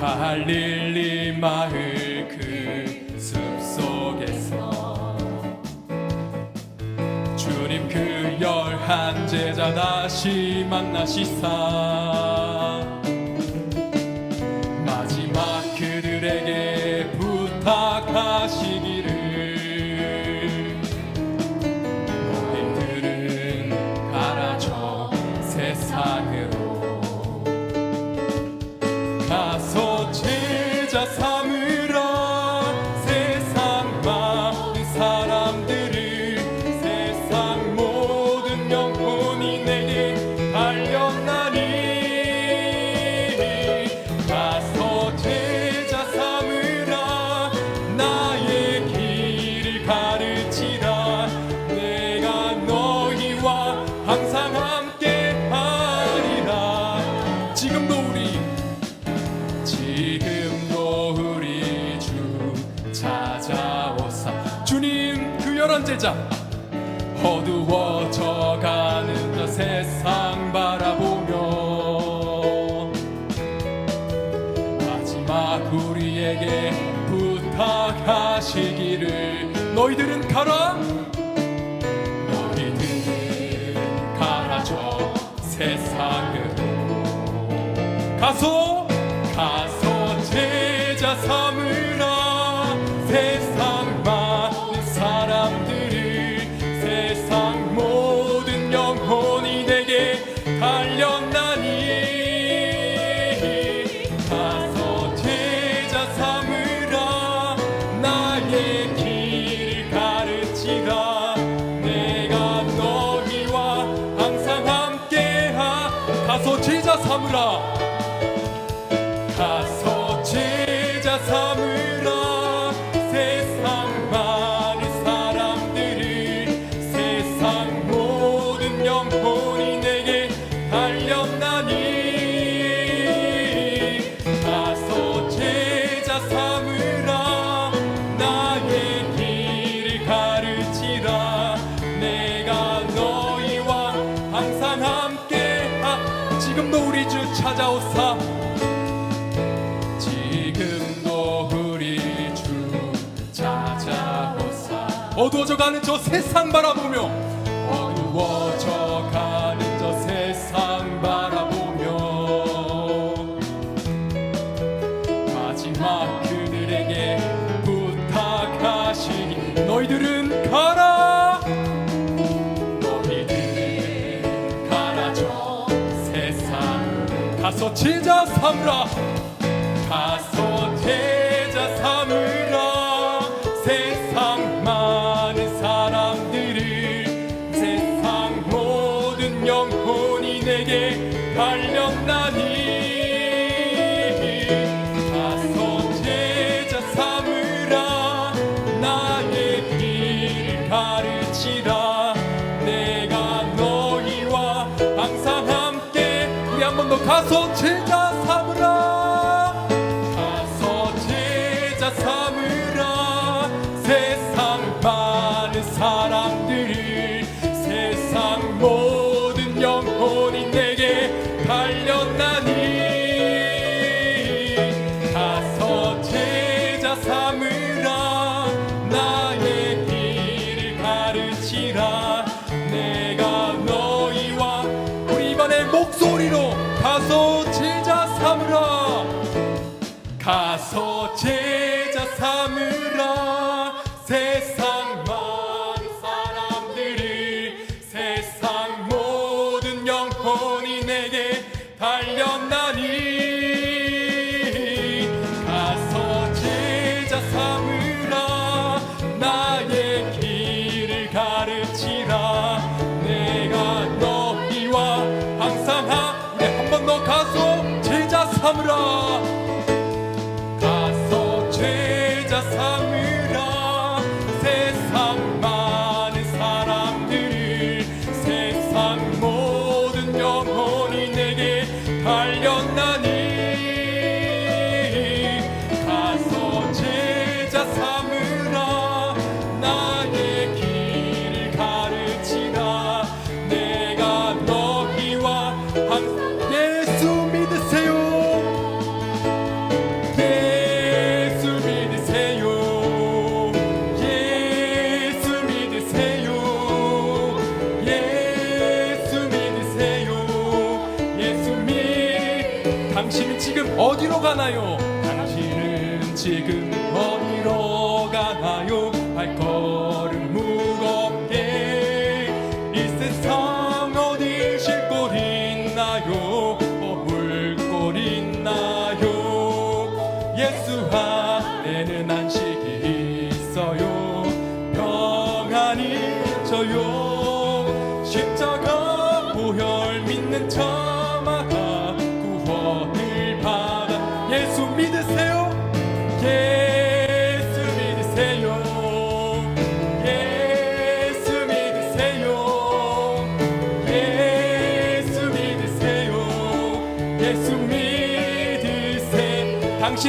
갈릴리 마을 그 숲속에서. 주님 그 열한 제자 다시 만나시사. 시작 어두워져가는 저 세상 바라보며. 마지막 우리에게 부탁하시기를 너희들은 가라. 너희들은 가라져. 세상으로 가서 어두워져가는 저 세상 바라보며 어두워져가는 저 세상 바라보며 마지막 그들에게 부탁하시니 너희들은 가라. 너희들은 가라. 저 세상. 가서 제자 삼라. 가서 가르치라 ボクソ hamra. 가나요? 당신은 지금 어디로 가나요? 발걸음 무겁게 이 세상 어디 쉴 곳 있나요? 머물 곳 있나요? 예수 안에는 안식이 있어요 평안이 저요 십자가 보혈 믿는 자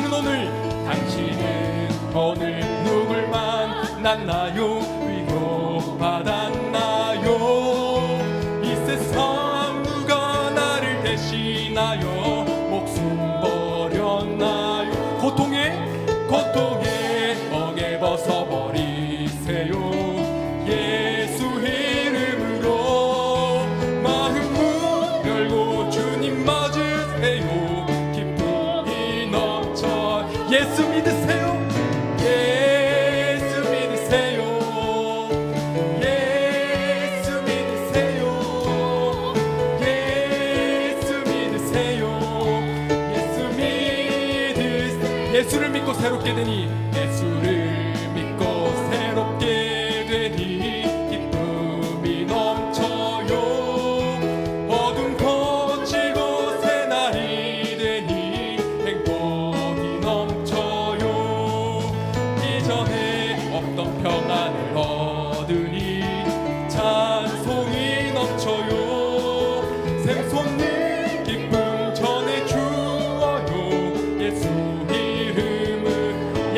당신은 오늘 당신은 오늘 누굴 만났나요? 위로받았나요? 이 세상 누가 나를 대신하여 예수를 믿고 새롭게 되니 예수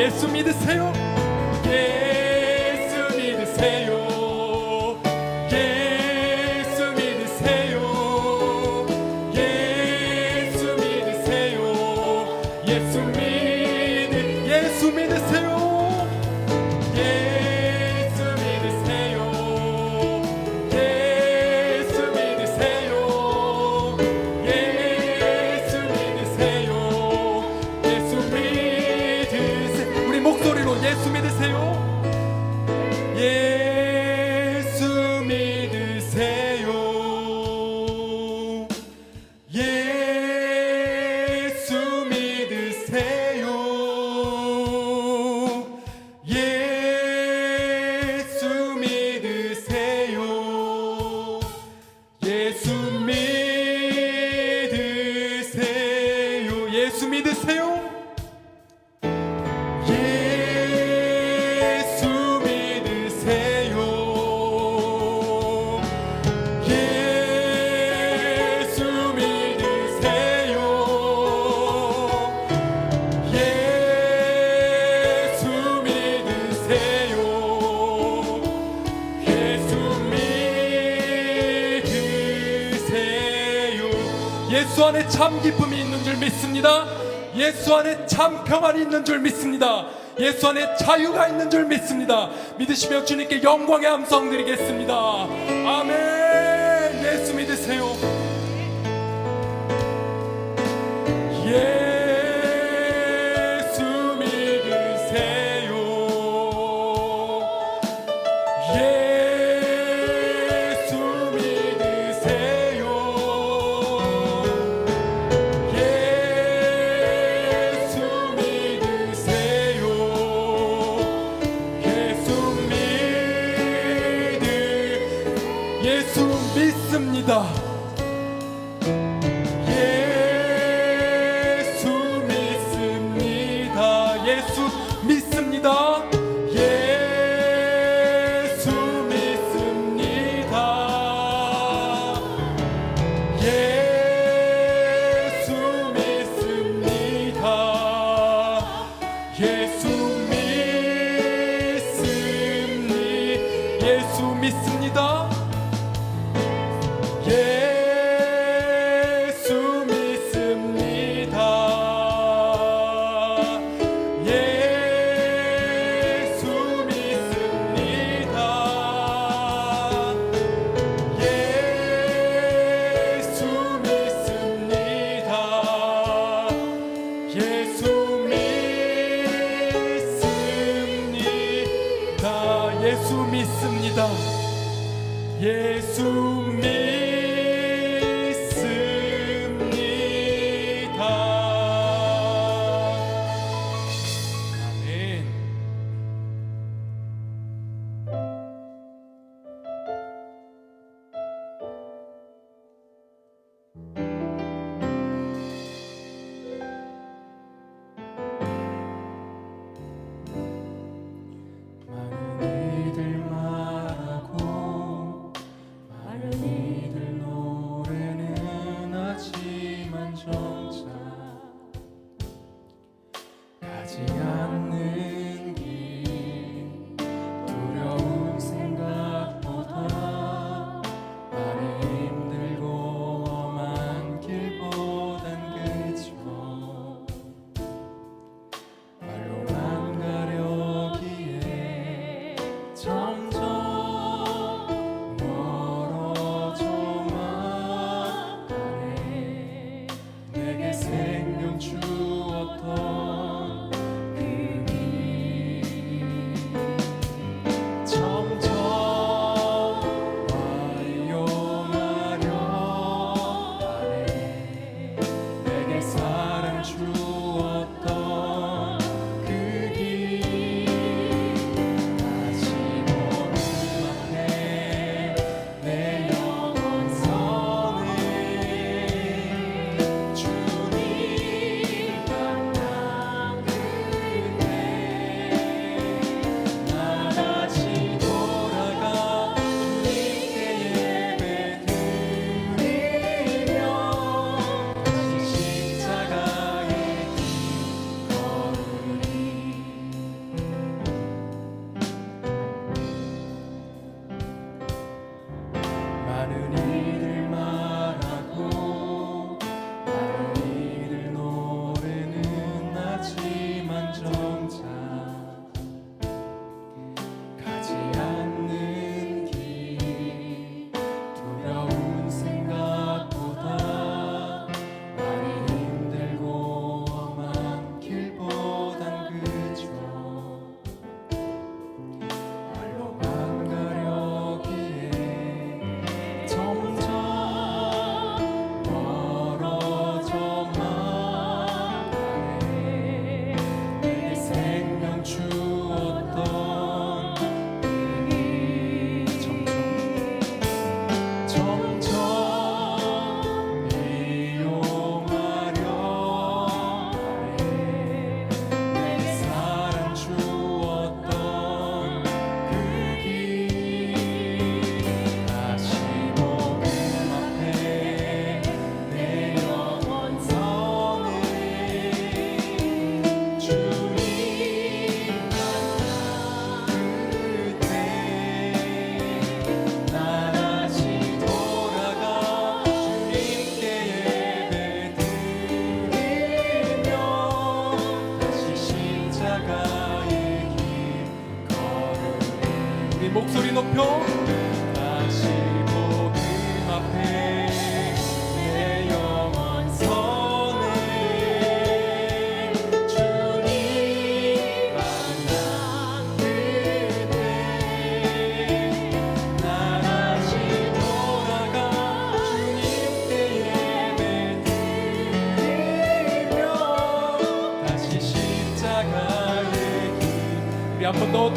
예수 믿으세요. 예수 믿으세요 예수 안에 참 기쁨이 있는 줄 믿습니다. 예수 안에 참 평안이 있는 줄 믿습니다. 예수 안에 자유가 있는 줄 믿습니다. 믿으시며 주님께 영광의 함성 드리겠습니다. 아멘 믿습니다.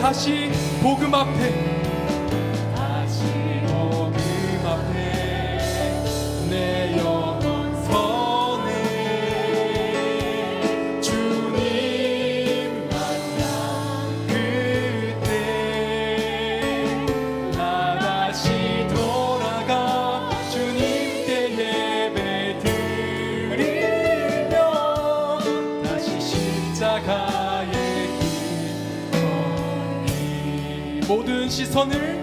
다시 복음 앞에 시선을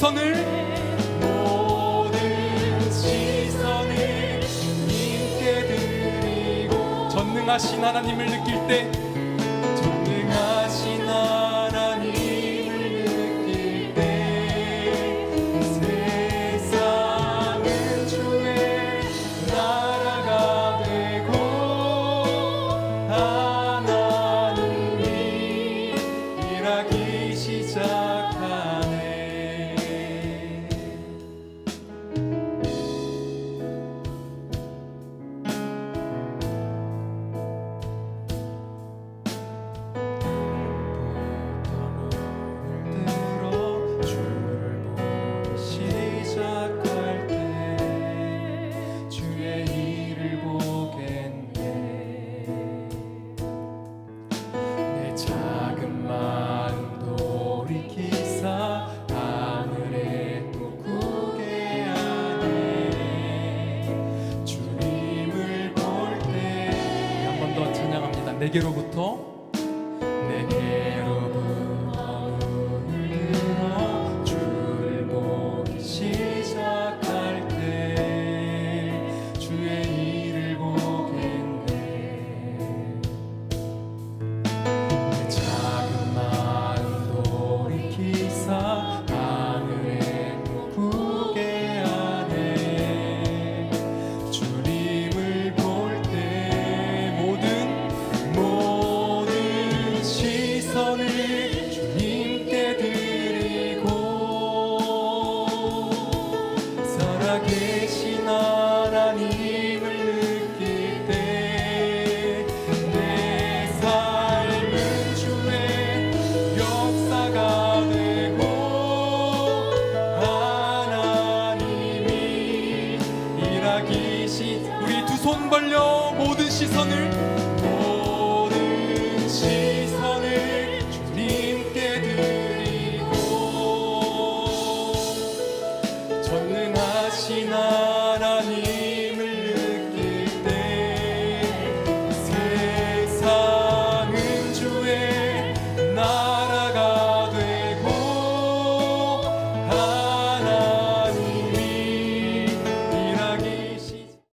시선을 모든 시선을 님께 드리고 전능하신 하나님을 느낄 때 Ege Robot 손 벌려 모든 시선을